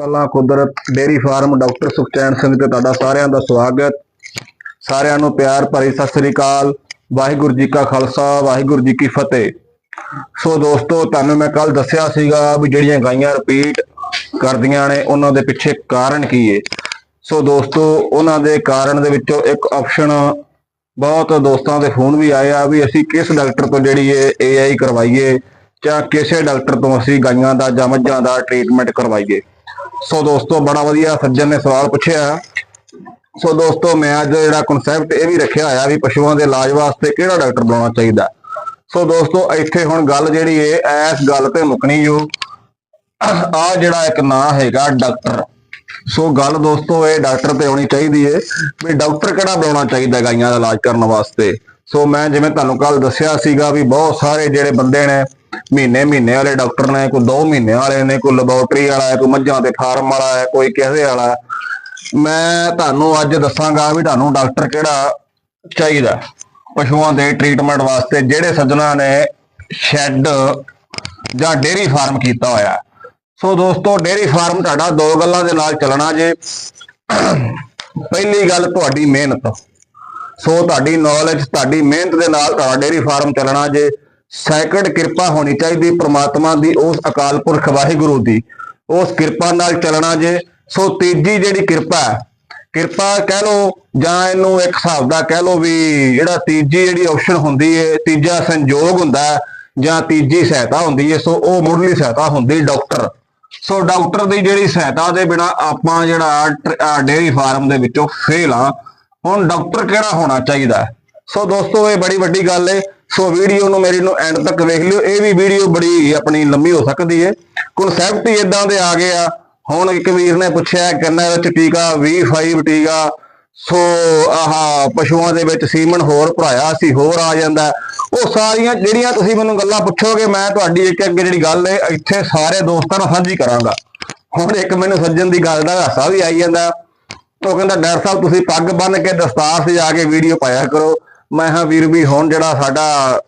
ਪਹਿਲਾਂ Kudrat dairy farm doctor Sukhchain Singh ਤੇ ਤੁਹਾਡਾ ਸਾਰਿਆਂ ਦਾ ਸਵਾਗਤ। ਸਾਰਿਆਂ ਨੂੰ ਪਿਆਰ ਭਰੀ ਸਤਿ ਸ੍ਰੀ ਅਕਾਲ। ਵਾਹਿਗੁਰੂ ਜੀ ਕਾ ਖਾਲਸਾ, ਵਾਹਿਗੁਰੂ ਜੀ ਕੀ ਫਤਿਹ। ਸੋ ਦੋਸਤੋ, ਤੁਹਾਨੂੰ ਮੈਂ ਕੱਲ ਦੱਸਿਆ ਸੀਗਾ ਵੀ ਜਿਹੜੀਆਂ ਗਾਈਆਂ ਰਿਪੀਟ ਕਰਦੀਆਂ ਨੇ, ਉਹਨਾਂ ਦੇ ਪਿੱਛੇ ਕਾਰਨ ਕੀ ਏ? ਸੋ ਦੋਸਤੋ, ਉਹਨਾਂ ਦੇ ਕਾਰਨ ਦੇ ਵਿੱਚੋਂ ਇੱਕ ਆਪਸ਼ਨ ਬਹੁਤ ਦੋਸਤਾਂ ਦੇ ਫੋਨ ਵੀ ਆਏ ਆ ਵੀ ਅਸੀਂ ਕਿਸ ਡਾਕਟਰ ਤੋਂ ਜਿਹੜੀ ਇਹ ਏਆਈ ਕਰਵਾਈਏ ਜਾਂ ਕਿਸੇ ਡਾਕਟਰ ਤੋਂ ਅਸੀਂ ਗਾਈਆਂ ਦਾ ਜਾਂ ਮੱਝਾਂ ਦਾ ਟ੍ਰੀਟਮੈਂਟ ਕਰਵਾਈਏ। ਸੋ ਦੋਸਤੋ, ਬੜਾ ਵਧੀਆ ਸੱਜਣ ਨੇ ਸਵਾਲ ਪੁੱਛਿਆ। ਸੋ ਦੋਸਤੋ, ਮੈਂ ਅੱਜ ਜਿਹੜਾ ਕਨਸੈਪਟ ਇਹ ਵੀ ਰੱਖਿਆ ਹੋਇਆ ਵੀ ਪਸ਼ੂਆਂ ਦੇ ਇਲਾਜ ਵਾਸਤੇ ਕਿਹੜਾ ਡਾਕਟਰ ਬੁਲਾਉਣਾ ਚਾਹੀਦਾ। ਸੋ ਦੋਸਤੋ, ਇੱਥੇ ਹੁਣ ਗੱਲ ਜਿਹੜੀ ਏ, ਐਸ ਗੱਲ ਤੇ ਮੁੱਕਣੀ ਜੋ ਆ ਜਿਹੜਾ ਇੱਕ ਨਾਂ ਹੈਗਾ ਡਾਕਟਰ ਸੋ ਗੱਲ ਦੋਸਤੋ, ਇਹ ਡਾਕਟਰ ਤੇ ਆਉਣੀ ਚਾਹੀਦੀ ਏ ਵੀ ਡਾਕਟਰ ਕਿਹੜਾ ਬੁਲਾਉਣਾ ਚਾਹੀਦਾ ਗਾਈਆਂ ਦਾ ਇਲਾਜ ਕਰਨ ਵਾਸਤੇ। ਸੋ ਮੈਂ ਜਿਵੇਂ ਤੁਹਾਨੂੰ ਕੱਲ ਦੱਸਿਆ ਸੀਗਾ ਵੀ ਬਹੁਤ ਸਾਰੇ ਜਿਹੜੇ ਬੰਦੇ ਨੇ ਮਹੀਨੇ ਮਹੀਨੇ ਵਾਲੇ ਡਾਕਟਰ ਨੇ, ਕੋਈ 2 ਮਹੀਨੇ ਵਾਲੇ ਨੇ, ਕੋਈ ਲੈਬੋਰਟਰੀ ਵਾਲਾ ਹੈ, ਕੋਈ ਮੱਝਾਂ ਦੇ ਫਾਰਮ ਵਾਲਾ ਹੈ, ਕੋਈ ਕਿਸੇ ਵਾਲਾ ਮੈਂ ਤੁਹਾਨੂੰ ਅੱਜ ਦੱਸਾਂਗਾ ਵੀ ਤੁਹਾਨੂੰ ਡਾਕਟਰ ਕਿਹੜਾ ਚਾਹੀਦਾ। ਪਸ਼ੂਆਂ ਦੇ ਟ੍ਰੀਟਮੈਂਟ ਵਾਸਤੇ ਜਿਹੜੇ ਸੱਜਣਾ ਨੇ ਸ਼ੈੱਡ ਜਾਂ ਡੇਰੀ ਫਾਰਮ ਕੀਤਾ ਹੋਇਆ। ਸੋ ਦੋਸਤੋ ਡੇਰੀ ਫਾਰਮ ਤੁਹਾਡਾ ਦੋ ਗੱਲਾਂ ਦੇ ਨਾਲ ਚੱਲਣਾ ਜੇ। ਪਹਿਲੀ ਗੱਲ ਤੁਹਾਡੀ ਮਿਹਨਤ। ਸੋ ਤੁਹਾਡੀ ਨੌਲੇਜ ਤੁਹਾਡੀ ਮਿਹਨਤ ਦੇ ਨਾਲ ਤੁਹਾਡਾ ਡੇਰੀ ਫਾਰਮ ਚੱਲਣਾ ਜੇ। ਸੈਕੰਡ ਕਿਰਪਾ ਹੋਣੀ ਚਾਹੀਦੀ ਪ੍ਰਮਾਤਮਾ ਦੀ, ਉਸ ਅਕਾਲ ਪੁਰਖ ਵਾਹਿਗੁਰੂ ਦੀ। ਉਸ ਕਿਰਪਾ ਨਾਲ ਚੱਲਣਾ ਜੇ, ਸੋ ਤੀਜੀ ਜਿਹੜੀ ਕਿਰਪਾ ਹੈ, ਕਿਰਪਾ ਕਹਿ ਲੋ ਜਾਂ ਇਹਨੂੰ ਇੱਕ ਹਿਸਾਬ ਦਾ ਕਹਿ ਲੋ ਵੀ ਜਿਹੜਾ ਤੀਜੀ ਜਿਹੜੀ ਆਪਸ਼ਨ ਹੁੰਦੀ ਹੈ ਤੀਜਾ ਸੰਯੋਗ ਹੁੰਦਾ ਜਾਂ ਤੀਜੀ ਸਹਾਇਤਾ ਹੁੰਦੀ ਹੈ ਸੋ ਉਹ ਮੁੱਢਲੀ ਸਹਾਇਤਾ ਹੁੰਦੀ ਡਾਕਟਰ। ਸੋ ਡਾਕਟਰ ਦੀ ਜਿਹੜੀ ਸਹਾਇਤਾ ਦੇ ਬਿਨਾ ਆਪਾਂ ਜਿਹੜਾ ਡੇਰੀ ਫਾਰਮ ਦੇ ਵਿੱਚੋਂ ਫੇਲ ਆ ਹੁਣ ਡਾਕਟਰ ਕਿਹੜਾ ਹੋਣਾ ਚਾਹੀਦਾ ਹੈ? ਸੋ ਦੋਸਤੋ, ਇਹ ਬੜੀ ਵੱਡੀ ਗੱਲ ਹੈ ਸੋ ਵੀਡੀਓ ਨੂੰ ਮੇਰੀ ਨੂੰ ਐਂਡ ਤੱਕ ਵੇਖ ਲਿਓ। ਇਹ ਵੀ ਵੀਡੀਓ ਬੜੀ ਆਪਣੀ ਲੰਮੀ ਹੋ ਸਕਦੀ ਹੈ ਕਨਸੈਪਟ ਹੀ ਇਦਾਂ ਦੇ ਆ ਗਏ ਆ। ਹੁਣ ਇੱਕ ਵੀਰ ਨੇ ਪੁੱਛਿਆ ਕਹਿੰਦਾ ਵਿੱਚ ਟੀਕਾ V5 ਟੀਕਾ। ਸੋ ਆਹ, ਪਸ਼ੂਆਂ ਦੇ ਵਿੱਚ ਸੀਮਨ ਹੋਰ ਭਰਾਇਆ ਸੀ, ਹੋਰ ਆ ਜਾਂਦਾ। ਉਹ ਸਾਰੀਆਂ ਜਿਹੜੀਆਂ ਤੁਸੀਂ ਮੈਨੂੰ ਗੱਲਾਂ ਪੁੱਛੋਗੇ, ਮੈਂ ਤੁਹਾਡੀ ਇੱਕ ਅੱਗੇ ਜਿਹੜੀ ਗੱਲ ਹੈ ਇੱਥੇ ਸਾਰੇ ਦੋਸਤਾਂ ਨਾਲ ਸਾਂਝੀ ਕਰਾਂਗਾ। ਹੁਣ ਇੱਕ ਮੈਨੂੰ ਸੱਜਣ ਦੀ ਗੱਲ ਦਾ ਹਾਸਾ ਵੀ ਆਈ ਜਾਂਦਾ। ਉਹ ਕਹਿੰਦਾ, ਡਾਕਟਰ ਸਾਹਿਬ, ਤੁਸੀਂ ਪੱਗ ਬੰਨ ਕੇ ਦਸਤਾਰ ਸਜਾ ਕੇ ਵੀਡੀਓ ਪਾਇਆ ਕਰੋ। ਮੈਂ ਹਾਂ ਵੀਰ ਵੀ ਹੁਣ ਜਿਹੜਾ ਸਾਡਾ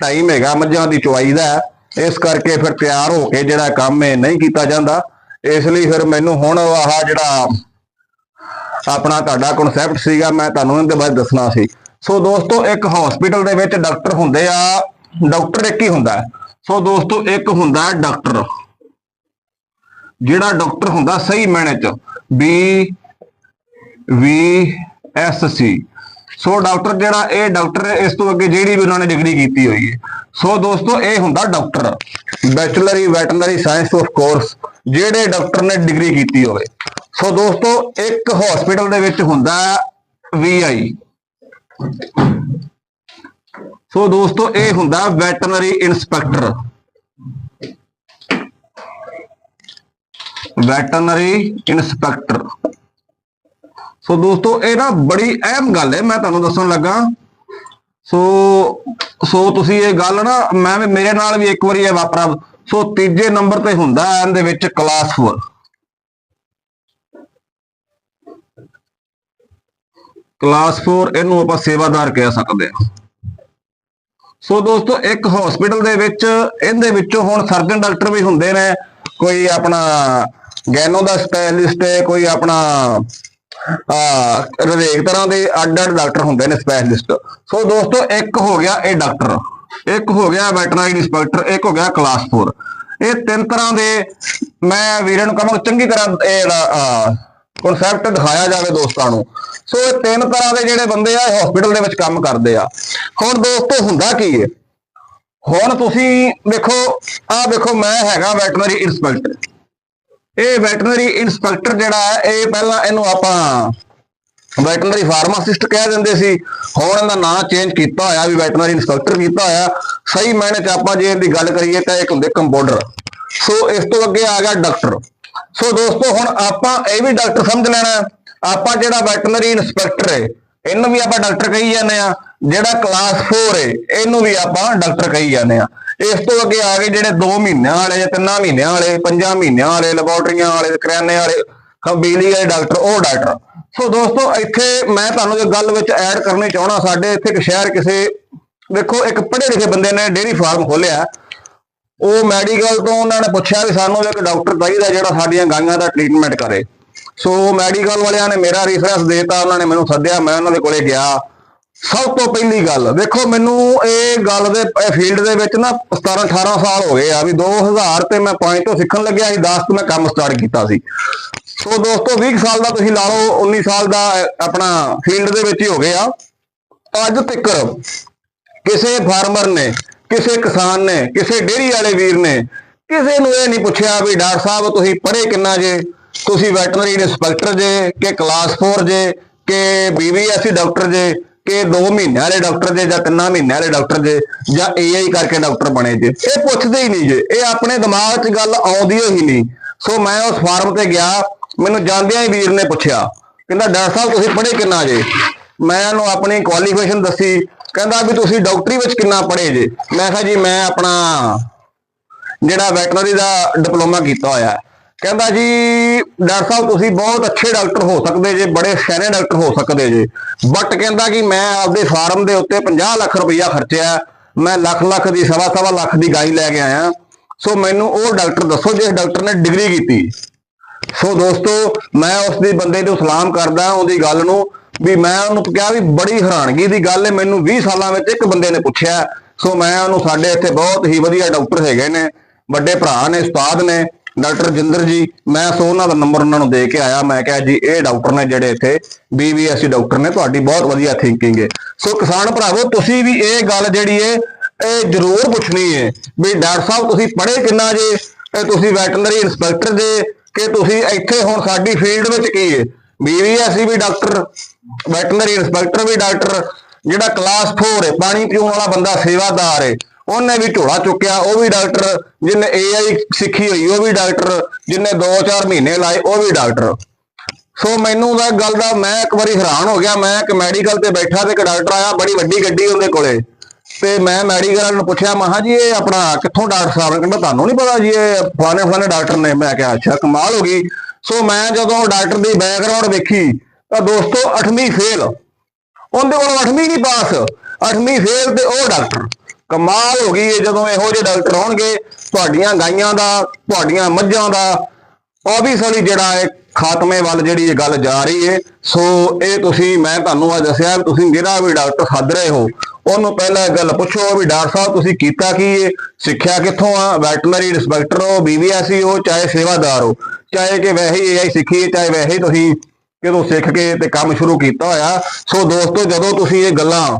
ਟਾਈਮ ਹੈਗਾ ਮੱਝਾਂ ਦੀ ਚੁਆਈ ਦਾ, ਇਸ ਕਰਕੇ ਫਿਰ ਤਿਆਰ ਹੋ ਕੇ ਜਿਹੜਾ ਕੰਮ ਹੈ ਨਹੀਂ ਕੀਤਾ ਜਾਂਦਾ। ਇਸ ਲਈ ਫਿਰ ਮੈਨੂੰ ਹੁਣ ਆਹ ਜਿਹੜਾ ਆਪਣਾ ਤੁਹਾਡਾ ਕਨਸੈਪਟ ਸੀਗਾ, ਮੈਂ ਤੁਹਾਨੂੰ ਇਹਦੇ ਬਾਰੇ ਦੱਸਣਾ ਸੀ। ਸੋ ਦੋਸਤੋ, ਇੱਕ ਹਸਪੀਟਲ ਦੇ ਵਿੱਚ ਡਾਕਟਰ ਹੁੰਦੇ ਆ ਡਾਕਟਰ ਇੱਕ ਹੀ ਹੁੰਦਾ। ਸੋ ਦੋਸਤੋ, ਇੱਕ ਹੁੰਦਾ ਡਾਕਟਰ ਜਿਹੜਾ ਡਾਕਟਰ ਹੁੰਦਾ, ਸਹੀ ਮਾਇਨੇ ਚ B V S C so doctor ਜਿਹੜਾ, ਇਹ ਡਾਕਟਰ ਇਸ ਤੋਂ ਅੱਗੇ ਜਿਹੜੀ ਵੀ ਉਹਨਾਂ ਨੇ ਡਿਗਰੀ ਕੀਤੀ ਹੋਈ ਹੈ। ਸੋ ਦੋਸਤੋ, ਇਹ ਹੁੰਦਾ doctor. Bachelor veterinary science of course ਜਿਹੜੇ ਡਾਕਟਰ ਨੇ ਡਿਗਰੀ ਕੀਤੀ ਹੋਵੇ। ਸੋ ਦੋਸਤੋ, ਇੱਕ ਹਸਪੀਟਲ ਦੇ ਵਿੱਚ ਹੁੰਦਾ ਵੀਆਈ ਸੋ ਦੋਸਤੋ, ਇਹ ਹੁੰਦਾ veterinary inspector veterinary inspector so ਦੋਸਤੋ, ਇਹ ਨਾ ਬੜੀ ਅਹਿਮ ਗੱਲ ਹੈ, ਮੈਂ ਤੁਹਾਨੂੰ ਦੱਸਣ ਲੱਗਾ। ਸੋ ਸੋ ਤੁਸੀਂ ਇਹ ਗੱਲ ਨਾ, ਮੈਂ ਵੀ, ਮੇਰੇ ਨਾਲ ਵੀ ਇੱਕ ਵਾਰੀ ਇਹ ਵਾਪਰਾ। ਸੋ ਤੀਜੇ ਨੰਬਰ ਤੇ ਹੁੰਦਾ ਹੈ, ਇਹਦੇ ਵਿੱਚ ਕਲਾਸ 4 ਕਲਾਸ 4 ਇਹਨੂੰ ਆਪਾਂ ਸੇਵਾਦਾਰ ਕਹਿ ਸਕਦੇ ਹਾਂ। ਸੋ ਦੋਸਤੋ, ਇੱਕ ਹਸਪੀਟਲ ਦੇ ਵਿੱਚ, ਇਹਦੇ ਵਿੱਚੋਂ ਹੁਣ ਸਰਜਨ ਡਾਕਟਰ ਵੀ ਹੁੰਦੇ ਨੇ। ਕੋਈ ਆਪਣਾ ਗੈਨੋ ਦਾ ਸਪੈਸ਼ਲਿਸਟ ਹੈ, ਕੋਈ ਆਪਣਾ ਹਰੇਕ ਤਰ੍ਹਾਂ ਦੇ ਅੱਡ ਅੱਡ ਡਾਕਟਰ ਹੁੰਦੇ ਨੇ ਸਪੈਸ਼ਲਿਸਟ ਸੋ ਦੋਸਤੋ, ਇੱਕ ਹੋ ਗਿਆ ਇਹ ਡਾਕਟਰ, ਇੱਕ ਹੋ ਗਿਆ ਵੈਟਰਨਰੀ ਇੰਸਪੈਕਟਰ, ਇੱਕ ਹੋ ਗਿਆ ਕਲਾਸ 4 ਇਹ ਤਿੰਨ ਤਰ੍ਹਾਂ ਦੇ ਮੈਂ ਵੀਰਾਂ ਨੂੰ ਕਹਾਂਗਾ ਚੰਗੀ ਤਰ੍ਹਾਂ ਇਹ ਕਨਸੈਪਟ ਦਿਖਾਇਆ ਜਾਵੇ ਦੋਸਤਾਂ ਨੂੰ। ਸੋ ਇਹ ਤਿੰਨ ਤਰ੍ਹਾਂ ਦੇ ਜਿਹੜੇ ਬੰਦੇ ਆ ਹਸਪੀਟਲ ਦੇ ਵਿੱਚ ਕੰਮ ਕਰਦੇ ਆ। ਹੁਣ ਦੋਸਤੋ, ਹੁੰਦਾ ਕੀ ਹੈ ਹੁਣ ਤੁਸੀਂ ਦੇਖੋ ਆਹ ਦੇਖੋ ਮੈਂ ਹੈਗਾ ਵੈਟਰਨਰੀ ਇੰਸਪੈਕਟਰ। ਇਹ ਵੈਟਰਨਰੀ ਇੰਸਪੈਕਟਰ ਜਿਹੜਾ ਹੈ, ਇਹ ਪਹਿਲਾਂ ਇਹਨੂੰ ਆਪਾਂ ਵੈਟਰਨਰੀ ਫਾਰਮਾਸਿਸਟ ਕਹਿ ਦਿੰਦੇ ਸੀ। ਹੁਣ ਇਹਦਾ ਨਾਂ ਚੇਂਜ ਕੀਤਾ ਹੋਇਆ ਵੀ ਵੈਟਰਨਰੀ ਇੰਸਪੈਕਟਰ ਕੀਤਾ ਹੋਇਆ। ਸਹੀ ਮਾਇਨੇ ਚ ਆਪਾਂ ਜੇ ਇਹਦੀ ਗੱਲ ਕਰੀਏ ਤਾਂ ਇੱਕ ਹੁੰਦੇ ਕੰਪਾਊਂਡਰ ਸੋ ਇਸ ਤੋਂ ਅੱਗੇ ਆ ਗਿਆ ਡਾਕਟਰ। ਸੋ ਦੋਸਤੋ ਹੁਣ ਆਪਾਂ ਇਹ ਵੀ ਡਾਕਟਰ ਸਮਝ ਲੈਣਾ ਆਪਾਂ ਜਿਹੜਾ ਵੈਟਰਨਰੀ ਇੰਸਪੈਕਟਰ ਹੈ ਇਹਨੂੰ ਵੀ ਆਪਾਂ ਡਾਕਟਰ ਕਹੀ ਜਾਂਦੇ ਆ ਜਿਹੜਾ ਕਲਾਸ 4 ਏ, ਇਹਨੂੰ ਵੀ ਆਪਾਂ ਡਾਕਟਰ ਕਹੀ ਜਾਂਦੇ ਆ ਇਸ ਤੋਂ ਅੱਗੇ ਆ ਗਏ ਜਿਹੜੇ 2 ਮਹੀਨਿਆਂ ਵਾਲੇ ਜਾਂ 3 ਮਹੀਨਿਆਂ ਵਾਲੇ 5 ਮਹੀਨਿਆਂ ਵਾਲੇ ਲੈਬੋਰਟਰੀਆਂ ਵਾਲੇ, ਕਰਿਆਨੇ ਵਾਲੇ ਬਿਜਲੀ ਵਾਲੇ ਡਾਕਟਰ, ਉਹ ਡਾਕਟਰ। ਸੋ ਦੋਸਤੋ, ਇੱਥੇ ਮੈਂ ਤੁਹਾਨੂੰ ਇੱਕ ਗੱਲ ਵਿੱਚ ਐਡ ਕਰਨੀ ਚਾਹਣਾ ਸਾਡੇ ਇੱਥੇ ਇੱਕ ਸ਼ਹਿਰ ਕਿਸੇ, ਦੇਖੋ, ਇੱਕ ਪੜ੍ਹੇ ਲਿਖੇ ਬੰਦੇ ਨੇ ਡੇਅਰੀ ਫਾਰਮ ਖੋਲਿਆ ਉਹ ਮੈਡੀਕਲ ਤੋਂ ਉਹਨਾਂ ਨੇ ਪੁੱਛਿਆ ਵੀ ਸਾਨੂੰ ਇੱਕ ਡਾਕਟਰ ਚਾਹੀਦਾ ਜਿਹੜਾ ਸਾਡੀਆਂ ਗਾਈਆਂ ਦਾ ਟ੍ਰੀਟਮੈਂਟ ਕਰੇ। ਸੋ ਮੈਡੀਕਲ ਵਾਲਿਆਂ ਨੇ ਮੇਰਾ ਰੈਫਰੈਂਸ ਦੇਤਾ, ਉਹਨਾਂ ਨੇ ਮੈਨੂੰ ਸੱਦਿਆ, ਮੈਂ ਉਹਨਾਂ ਦੇ ਕੋਲੇ ਗਿਆ। ਸਭ ਤੋਂ ਪਹਿਲੀ ਗੱਲ, ਦੇਖੋ ਮੈਨੂੰ ਇਹ ਗੱਲ ਦੇ ਫੀਲਡ ਦੇ ਵਿੱਚ ਨਾ 17 18 ਸਾਲ ਹੋ ਗਏ ਆ ਵੀ 2000 ਤੇ ਮੈਂ ਪੁਆਇੰਟ ਤੋਂ ਸਿੱਖਣ ਲੱਗਿਆ ਸੀ 10 ਤੋਂ ਮੈਂ ਕੰਮ ਸਟਾਰਟ ਕੀਤਾ ਸੀ। ਸੋ ਦੋਸਤੋ 20 ਸਾਲ ਦਾ ਤੁਸੀਂ ਲਾ ਲਓ 19 ਸਾਲ ਦਾ ਆਪਣਾ ਫੀਲਡ ਦੇ ਵਿੱਚ ਹੀ ਹੋ ਗਏ ਆ। ਅੱਜ ਤੱਕ ਕਿਸੇ ਫਾਰਮਰ ਨੇ, ਕਿਸੇ ਕਿਸਾਨ ਨੇ, ਕਿਸੇ ਡੇਅਰੀ ਵਾਲੇ ਵੀਰ ਨੇ ਕਿਸੇ ਨੂੰ ਇਹ ਨਹੀਂ ਪੁੱਛਿਆ ਵੀ ਡਾਕਟਰ ਸਾਹਿਬ, ਤੁਸੀਂ ਪੜ੍ਹੇ ਕਿੰਨਾ ਜੇ? ਤੁਸੀਂ ਵੈਟਰਨਰੀ ਇੰਸਪੈਕਟਰ ਜੇ, ਕਿ ਕਲਾਸ 4 ਜੇ, ਕਿ ਬੀਬੀਐਸਸੀ ਡਾਕਟਰ ਜੇ, ਕਿ 2 ਮਹੀਨਿਆਂ ਵਾਲੇ ਡਾਕਟਰ ਜੇ ਜਾਂ 3 ਮਹੀਨਿਆਂ ਵਾਲੇ ਡਾਕਟਰ ਜੇ, ਜਾਂ ਏਆਈ ਕਰਕੇ ਡਾਕਟਰ ਬਣੇ ਜੇ, ਇਹ ਪੁੱਛਦੇ ਹੀ ਨਹੀਂ ਜੇ, ਇਹ ਆਪਣੇ ਦਿਮਾਗ 'ਚ ਗੱਲ ਆਉਂਦੀ ਹੀ ਨਹੀਂ। ਸੋ ਮੈਂ ਉਸ ਫਾਰਮ ਤੇ ਗਿਆ, ਮੈਨੂੰ ਜਾਂਦਿਆਂ ਹੀ ਵੀਰ ਨੇ ਪੁੱਛਿਆ, ਕਹਿੰਦਾ, ਡਾਕਟਰ ਸਾਹਿਬ, ਤੁਸੀਂ ਪੜ੍ਹੇ ਕਿੰਨਾ ਜੇ? ਮੈਂ ਉਹਨੂੰ ਆਪਣੀ ਕੁਆਲੀਫਿਕੇਸ਼ਨ ਦੱਸੀ, ਕਹਿੰਦਾ ਵੀ ਤੁਸੀਂ ਡਾਕਟਰੀ ਵਿੱਚ ਕਿੰਨਾ ਪੜ੍ਹੇ ਜੇ? ਮੈਂ ਕਿਹਾ ਜੀ, ਮੈਂ ਆਪਣਾ ਜਿਹੜਾ ਵੈਟਰਨਰੀ ਦਾ ਡਿਪਲੋਮਾ ਕੀਤਾ ਹੋਇਆ ਕਹਿੰਦਾ ਜੀ, ਡਾਕਟਰ ਸਾਹਿਬ, ਤੁਸੀਂ ਬਹੁਤ ਅੱਛੇ ਡਾਕਟਰ ਹੋ ਸਕਦੇ ਜੇ, ਬੜੇ ਸਿਆਣੇ ਡਾਕਟਰ ਹੋ ਸਕਦੇ ਜੇ। ਬਟ ਕਹਿੰਦਾ ਕਿ ਮੈਂ ਆਪਦੇ ਫਾਰਮ ਦੇ ਉੱਤੇ 50 ਲੱਖ ਰੁਪਈਆ ਖਰਚਿਆ। ਮੈਂ ਲੱਖ ਲੱਖ ਦੀ, ਸਵਾ ਸਵਾ ਲੱਖ ਦੀ ਗਾਈ ਲੈ ਕੇ ਆਇਆ। ਸੋ ਮੈਨੂੰ ਉਹ ਡਾਕਟਰ ਦੱਸੋ ਜਿਸ ਡਾਕਟਰ ਨੇ ਡਿਗਰੀ ਕੀਤੀ। ਸੋ ਦੋਸਤੋ, ਮੈਂ ਉਸ ਦੀ ਬੰਦੇ ਨੂੰ ਸਲਾਮ ਕਰਦਾ, ਉਹਦੀ ਗੱਲ ਨੂੰ ਵੀ ਮੈਂ ਉਹਨੂੰ ਕਿਹਾ ਵੀ ਬੜੀ ਹੈਰਾਨਗੀ ਦੀ ਗੱਲ ਹੈ ਮੈਨੂੰ 20 ਸਾਲਾਂ ਵਿੱਚ ਇੱਕ ਬੰਦੇ ਨੇ ਪੁੱਛਿਆ। ਸੋ ਮੈਂ ਉਹਨੂੰ, ਸਾਡੇ ਇੱਥੇ ਬਹੁਤ ਹੀ ਵਧੀਆ ਡਾਕਟਰ ਹੈਗੇ ਨੇ, ਵੱਡੇ ਭਰਾ ਨੇ, ਉਸਤਾਦ ਨੇ। ਡਾਕਟਰ ਜਿੰਦਰ ਜੀ, ਮੈਂ ਸੋ ਉਹਨਾਂ ਦਾ ਨੰਬਰ ਉਹਨਾਂ ਨੂੰ ਦੇ ਕੇ ਆਇਆ। ਮੈਂ ਕਿਹਾ ਜੀ, ਇਹ ਡਾਕਟਰ ਨੇ ਜਿਹੜੇ ਇੱਥੇ ਬੀਬੀਐਸਸੀ ਡਾਕਟਰ ਨੇ, ਤੁਹਾਡੀ ਬਹੁਤ ਵਧੀਆ ਥਿੰਕਿੰਗ ਹੈ ਸੋ ਕਿਸਾਨ ਭਰਾਵੋ, ਤੁਸੀਂ ਵੀ ਇਹ ਗੱਲ ਜਿਹੜੀ ਹੈ ਇਹ ਜ਼ਰੂਰ ਪੁੱਛਣੀ ਹੈ ਵੀ ਡਾਕਟਰ ਸਾਹਿਬ, ਤੁਸੀਂ ਪੜ੍ਹੇ ਕਿੰਨਾ ਜੇ? ਇਹ ਤੁਸੀਂ ਵੈਟਰਨਰੀ ਇੰਸਪੈਕਟਰ ਜੇ? ਕਿ ਤੁਸੀਂ ਇੱਥੇ ਹੁਣ ਸਾਡੀ ਫੀਲਡ ਵਿੱਚ ਕੀ ਹੈ ਬੀਬੀਐਸਸੀ ਵੀ ਡਾਕਟਰ ਵੈਟਰਨਰੀ ਇੰਸਪੈਕਟਰ ਵੀ ਡਾਕਟਰ, ਜਿਹੜਾ ਕਲਾਸ 4 ਹੈ ਪਾਣੀ ਪੀਉਣ ਵਾਲਾ ਬੰਦਾ ਸੇਵਾਦਾਰ ਹੈ ਉਹਨੇ ਵੀ ਝੋਲਾ ਚੁੱਕਿਆ, ਉਹ ਵੀ ਡਾਕਟਰ ਜਿਹਨੇ ਏਆਈ ਸਿੱਖੀ ਹੋਈ, ਉਹ ਵੀ ਡਾਕਟਰ ਜਿਹਨੇ 2-4 ਮਹੀਨੇ ਲਾਏ, ਉਹ ਵੀ ਡਾਕਟਰ। ਸੋ ਮੈਨੂੰ ਦਾ ਗੱਲ ਦਾ ਮੈਂ ਇੱਕ ਵਾਰੀ ਹੈਰਾਨ ਹੋ ਗਿਆ, ਮੈਂ ਇੱਕ ਮੈਡੀਕਲ ਤੇ ਬੈਠਾ ਤੇ ਇੱਕ ਡਾਕਟਰ ਆਇਆ, ਬੜੀ ਵੱਡੀ ਗੱਡੀ ਉਹਦੇ ਕੋਲੇ। ਤੇ ਮੈਂ ਮੈਡੀਕਲ ਵਾਲੇ ਨੂੰ ਪੁੱਛਿਆ ਮਹਾ ਜੀ, ਇਹ ਆਪਣਾ ਕਿੱਥੋਂ ਡਾਕਟਰ ਸਾਹਿਬ ਨੇ? ਕਹਿੰਦਾ, ਤੁਹਾਨੂੰ ਨਹੀਂ ਪਤਾ ਜੀ, ਇਹ ਫਲਾਣੇ ਫਲਾਣੇ ਡਾਕਟਰ ਨੇ। ਮੈਂ ਕਿਹਾ, ਅੱਛਾ, ਕਮਾਲ ਹੋ ਗਈ। ਸੋ ਮੈਂ ਜਦੋਂ ਡਾਕਟਰ ਦੀ ਬੈਕਗ੍ਰਾਉਂਡ ਵੇਖੀ, ਤਾਂ ਦੋਸਤੋ 8ਵੀਂ ਫੇਲ ਉਹਦੇ ਕੋਲ 8ਵੀਂ ਨਹੀਂ ਪਾਸ 8ਵੀਂ ਫੇਲ ਤੇ ਉਹ ਡਾਕਟਰ। ਕਮਾਲ ਹੋ ਗਈ ਜਦੋਂ ਇਹੋ ਜਿਹੇ ਡਾਕਟਰ ਹੋਣਗੇ ਤੁਹਾਡੀਆਂ ਗਾਈਆਂ ਦਾ, ਤੁਹਾਡੀਆਂ ਮੱਝਾਂ ਦਾ। ਆਬਵੀਅਸਲੀ ਜਿਹੜਾ ਹੈ ਖਾਤਮੇ ਵੱਲ ਜਿਹੜੀ ਇਹ ਗੱਲ ਜਾ ਰਹੀ ਹੈ ਸੋ ਇਹ ਤੁਸੀਂ, ਮੈਂ ਤੁਹਾਨੂੰ ਅੱਜ ਦੱਸਿਆ, ਤੁਸੀਂ ਜਿਹੜਾ ਵੀ ਡਾਕਟਰ ਸੱਦ ਰਹੇ ਹੋ, ਉਹਨੂੰ ਪਹਿਲਾਂ ਗੱਲ ਪੁੱਛੋ ਵੀ ਡਾਕਟਰ ਸਾਹਿਬ ਤੁਸੀਂ ਕੀਤਾ ਕੀ ਹੈ ਸਿੱਖਿਆ ਕਿੱਥੋਂ ਆ? ਵੈਟਰਨਰੀ ਇੰਸਪੈਕਟਰ ਹੋ ਬੀਬੀਐਸਸੀ ਹੋ, ਚਾਹੇ ਸੇਵਾਦਾਰ ਹੋ, ਚਾਹੇ ਕਿ ਵੈਸੇ ਹੀ ਇਹ ਸਿੱਖੀ ਹੈ ਚਾਹੇ ਵੈਸੇ ਤੁਸੀਂ ਕਿਦੋਂ ਸਿੱਖ ਕੇ ਤੇ ਕੰਮ ਸ਼ੁਰੂ ਕੀਤਾ ਹੋਇਆ। ਸੋ ਦੋਸਤੋ, ਜਦੋਂ ਤੁਸੀਂ ਇਹ ਗੱਲਾਂ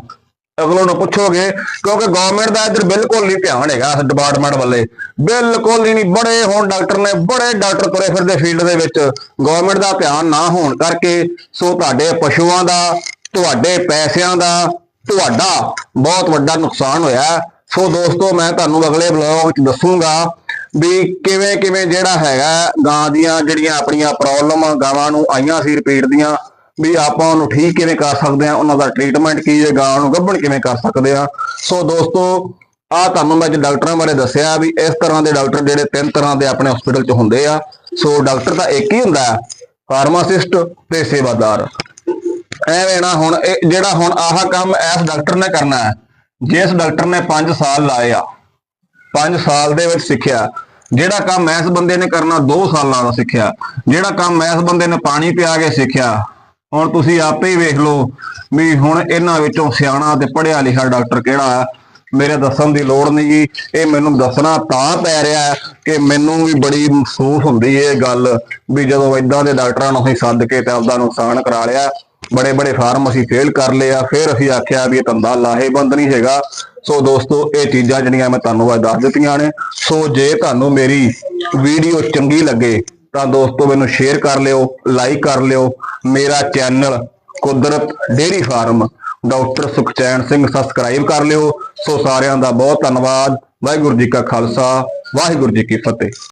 ਅਗਲੋਂ ਨੂੰ ਪੁੱਛੋਗੇ, ਕਿਉਂਕਿ ਗਵਰਨਮੈਂਟ ਦਾ ਇੱਧਰ ਬਿਲਕੁਲ ਨਹੀਂ ਧਿਆਨ ਹੈਗਾ ਇਸ ਡਿਪਾਰਟਮੈਂਟ ਵੱਲੇ। ਬਿਲਕੁਲ ਹੀ ਨਹੀਂ। ਬੜੇ ਹੁਣ ਡਾਕਟਰ ਨੇ, ਬੜੇ ਡਾਕਟਰ ਤੁਰੇ ਫਿਰਦੇ ਫੀਲਡ ਦੇ ਵਿੱਚ। ਗਵਰਨਮੈਂਟ ਦਾ ਧਿਆਨ ਨਾ ਹੋਣ ਕਰਕੇ, ਸੋ ਤੁਹਾਡੇ ਪਸ਼ੂਆਂ ਦਾ, ਤੁਹਾਡੇ ਪੈਸਿਆਂ ਦਾ, ਤੁਹਾਡਾ ਬਹੁਤ ਵੱਡਾ ਨੁਕਸਾਨ ਹੋਇਆ। ਸੋ ਦੋਸਤੋ, ਮੈਂ ਤੁਹਾਨੂੰ ਅਗਲੇ ਬਲੌਗ ਵਿੱਚ ਦੱਸੂਗਾ ਵੀ ਕਿਵੇਂ ਕਿਵੇਂ ਜਿਹੜਾ ਹੈਗਾ, ਗਾਂ ਦੀਆਂ ਜਿਹੜੀਆਂ ਆਪਣੀਆਂ ਪ੍ਰੋਬਲਮ ਗਾਵਾਂ ਨੂੰ ਆਈਆਂ ਸੀ ਰਿਪੀਟ ਦੀਆਂ ਵੀ ਆਪਾਂ ਉਹਨੂੰ ਠੀਕ ਕਿਵੇਂ ਕਰ ਸਕਦੇ ਆ ਉਹਨਾਂ ਦਾ ਟ੍ਰੀਟਮੈਂਟ ਕੀ ਹੈ, ਗਾਂ ਨੂੰ ਗੱਭਣ ਕਿਵੇਂ ਕਰ ਸਕਦੇ ਆ ਸੋ ਦੋਸਤੋ ਆ ਤੁਹਾਨੂੰ ਮੈਂ ਅੱਜ ਡਾਕਟਰਾਂ ਬਾਰੇ ਦੱਸਿਆ ਵੀ ਇਸ ਤਰ੍ਹਾਂ ਦੇ ਡਾਕਟਰ ਜਿਹੜੇ ਤਿੰਨ ਤਰ੍ਹਾਂ ਦੇ ਆਪਣੇ ਹਸਪੀਟਲ 'ਚ ਹੁੰਦੇ ਆ। ਸੋ ਡਾਕਟਰ ਤਾਂ ਇੱਕ ਹੀ ਹੁੰਦਾ ਫਾਰਮਾਸਿਸਟ ਤੇ ਸੇਵਾਦਾਰ। ਐਵੇਂ ਨਾ ਹੁਣ ਇਹ ਜਿਹੜਾ ਹੁਣ ਆਹ ਕੰਮ ਇਸ ਡਾਕਟਰ ਨੇ ਕਰਨਾ ਹੈ, ਜਿਸ ਡਾਕਟਰ ਨੇ 5 ਸਾਲ ਲਾਏ ਆ 5 ਸਾਲ ਦੇ ਵਿੱਚ ਸਿੱਖਿਆ। ਜਿਹੜਾ ਕੰਮ ਇਸ ਬੰਦੇ ਨੇ ਕਰਨਾ 2 ਸਾਲਾਂ ਦਾ ਸਿੱਖਿਆ। ਜਿਹੜਾ ਕੰਮ ਇਸ ਬੰਦੇ ਨੇ ਪਾਣੀ ਪਿਆ ਕੇ ਸਿੱਖਿਆ ਹੁਣ ਤੁਸੀਂ ਆਪੇ ਹੀ ਵੇਖ ਲਓ ਵੀ ਹੁਣ ਇਹਨਾਂ ਵਿੱਚੋਂ ਸਿਆਣਾ ਤੇ ਪੜ੍ਹਿਆ ਲਿਖਿਆ ਡਾਕਟਰ ਕਿਹੜਾ ਹੈ ਮੇਰੇ ਦੱਸਣ ਦੀ ਲੋੜ ਨਹੀਂ ਜੀ। ਇਹ ਮੈਨੂੰ ਦੱਸਣਾ ਤਾਂ ਪੈ ਰਿਹਾ ਕਿ ਮੈਨੂੰ ਵੀ ਬੜੀ ਮਹਿਸੂਸ ਹੁੰਦੀ ਹੈ ਇਹ ਗੱਲ ਵੀ ਜਦੋਂ ਇਦਾਂ ਦੇ ਡਾਕਟਰਾਂ ਨੂੰ ਅਸੀਂ ਸੱਦ ਕੇ ਤੇ ਆਪਦਾ ਨੁਕਸਾਨ ਕਰਾ ਲਿਆ, ਬੜੇ ਬੜੇ ਫਾਰਮ ਅਸੀਂ ਫੇਲ ਕਰ ਲਏ ਆ, ਫਿਰ ਅਸੀਂ ਆਖਿਆ ਵੀ ਇਹ ਧੰਦਾ ਲਾਹੇਬੰਦ ਨਹੀਂ ਹੈਗਾ। ਸੋ ਦੋਸਤੋ, ਇਹ ਚੀਜ਼ਾਂ ਜਿਹੜੀਆਂ ਮੈਂ ਤੁਹਾਨੂੰ ਅੱਜ ਦੱਸ ਦਿੱਤੀਆਂ ਨੇ। ਸੋ ਜੇ ਤੁਹਾਨੂੰ ਮੇਰੀ ਵੀਡੀਓ ਚੰਗੀ ਲੱਗੇ ਤਾਂ ਦੋਸਤੋ ਮੈਨੂੰ ਸ਼ੇਅਰ ਕਰ ਲਿਓ ਲਾਈਕ ਕਰ ਲਿਓ। ਮੇਰਾ channel Kudrat dairy farm doctor Sukhchain Singh subscribe ਕਰ ਲਿਓ। ਸੋ ਸਾਰਿਆਂ ਦਾ ਬਹੁਤ ਧੰਨਵਾਦ। ਵਾਹਿਗੁਰੂ ਜੀ ਕਾ ਖਾਲਸਾ, ਵਾਹਿਗੁਰੂ ਜੀ ਕੀ ਫਤਿਹ।